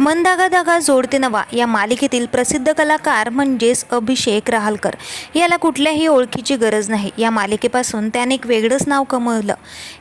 मन धागा धागा जोडते नवा या मालिकेतील प्रसिद्ध कलाकार म्हणजेच अभिषेक रहालकर. याला कुठल्याही ओळखीची गरज नाही. या मालिकेपासून त्याने एक वेगळंच नाव कमवलं.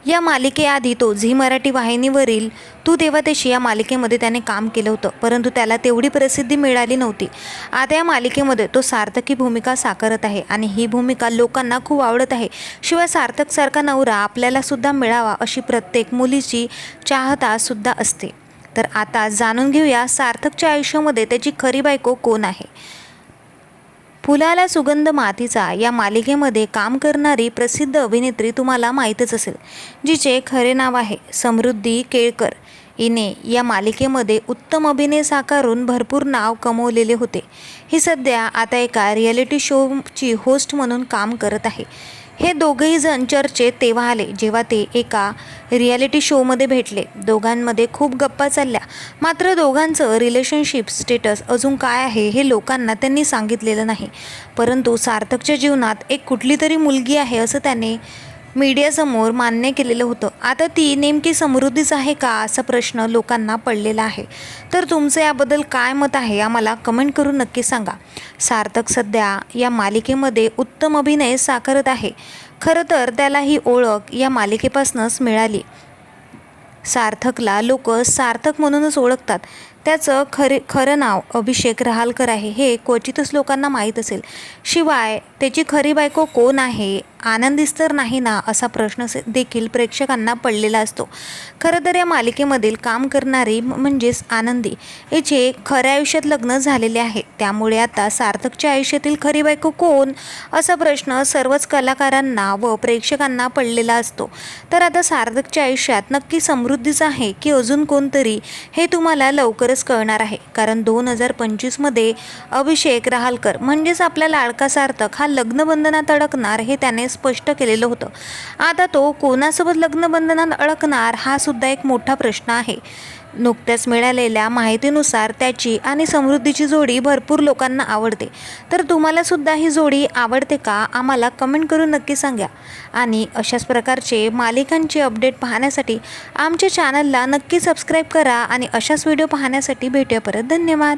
या मालिकेआधी तो झी मराठी वाहिनीवरील तू देवादेशी या मालिकेमध्ये त्याने काम केलं होतं. परंतु त्याला तेवढी प्रसिद्धी मिळाली नव्हती. आता या मालिकेमध्ये तो सार्थकी भूमिका साकारत आहे आणि ही भूमिका लोकांना खूप आवडत आहे. शिवाय सार्थकसारखा नवरा आपल्याला सुद्धा मिळावा अशी प्रत्येक मुलीची चाहतासुद्धा असते. तर आता जाणून घेऊया सार्थकच्या आयुष्यामध्ये त्याची खरी बायको कोण आहे. फुलाला सुगंध मातीचा या मालिकेमध्ये काम करणारी प्रसिद्ध अभिनेत्री तुम्हाला माहीतच असेल जिचे खरे नाव आहे समृद्धी केळकर. हिने या मालिकेमध्ये उत्तम अभिनय साकारून भरपूर नाव कमवलेले होते. ही सध्या आता एका रियालिटी शोची होस्ट म्हणून काम करत आहे. हे दोघेही जण चर्चेत तेव्हा आले जेव्हा ते एका रियालिटी शोमध्ये भेटले. दोघांमध्ये खूप गप्पा चालल्या. मात्र दोघांचं रिलेशनशिप स्टेटस अजून काय आहे हे लोकांना त्यांनी सांगितलेलं नाही. परंतु सार्थकच्या जीवनात एक कुठली तरी मुलगी आहे असं त्याने मीडियासमोर मान्य केलेलं होतं. आता ती नेमकी समृद्धीच आहे का असा प्रश्न लोकांना पडलेला आहे? तर तुमचं याबद्दल काय मत आहे आम्हाला कमेंट करून नक्की सांगा. सार्थक सध्या या मालिकेमध्ये उत्तम अभिनय साकारत आहे. खरं तर त्याला ही ओळख या मालिकेपासूनच मिळाली. सार्थकला लोक सार्थक म्हणूनच ओळखतात. त्याचं खरे खरं नाव अभिषेक रहालकर आहे हे क्वचितच लोकांना माहीत असेल. शिवाय त्याची खरी बायको कोण आहे? आनंदीच तर नाही ना असा प्रश्न देखील प्रेक्षकांना पडलेला असतो. खरं तर या मालिकेमधील काम करणारी म्हणजेच आनंदी हिचे खऱ्या आयुष्यात लग्न झालेले आहे. त्यामुळे आता सार्थकच्या आयुष्यातील खरी बायको कोण? असा प्रश्न सर्वच कलाकारांना व प्रेक्षकांना पडलेला असतो. तर आता सार्थकच्या आयुष्यात नक्की समृद्धीच आहे की अजून कोणतरी हे तुम्हाला लवकरच कळणार आहे. कारण दोन हजार पंचवीसमध्ये अभिषेक रहालकर म्हणजेच आपला लाडका सार्थक हा लग्नबंधनात अडकणार हे त्याने स्पष्ट केलेलं होतं. आता तो कोणासोबत लग्नबंधनात अडकणार हा सुद्धा एक मोठा प्रश्न आहे. नुकत्याच मिळालेल्या माहितीनुसार त्याची आणि समृद्धीची जोडी भरपूर लोकांना आवडते. तर तुम्हाला सुद्धा ही जोडी आवडते का? आम्हाला कमेंट करून नक्की सांगा. आणि अशाच प्रकारचे मालिकांचे अपडेट पाहण्यासाठी आमच्या चॅनलला नक्की सबस्क्राईब करा आणि अशाच व्हिडिओ पाहण्यासाठी भेटूया परत. धन्यवाद.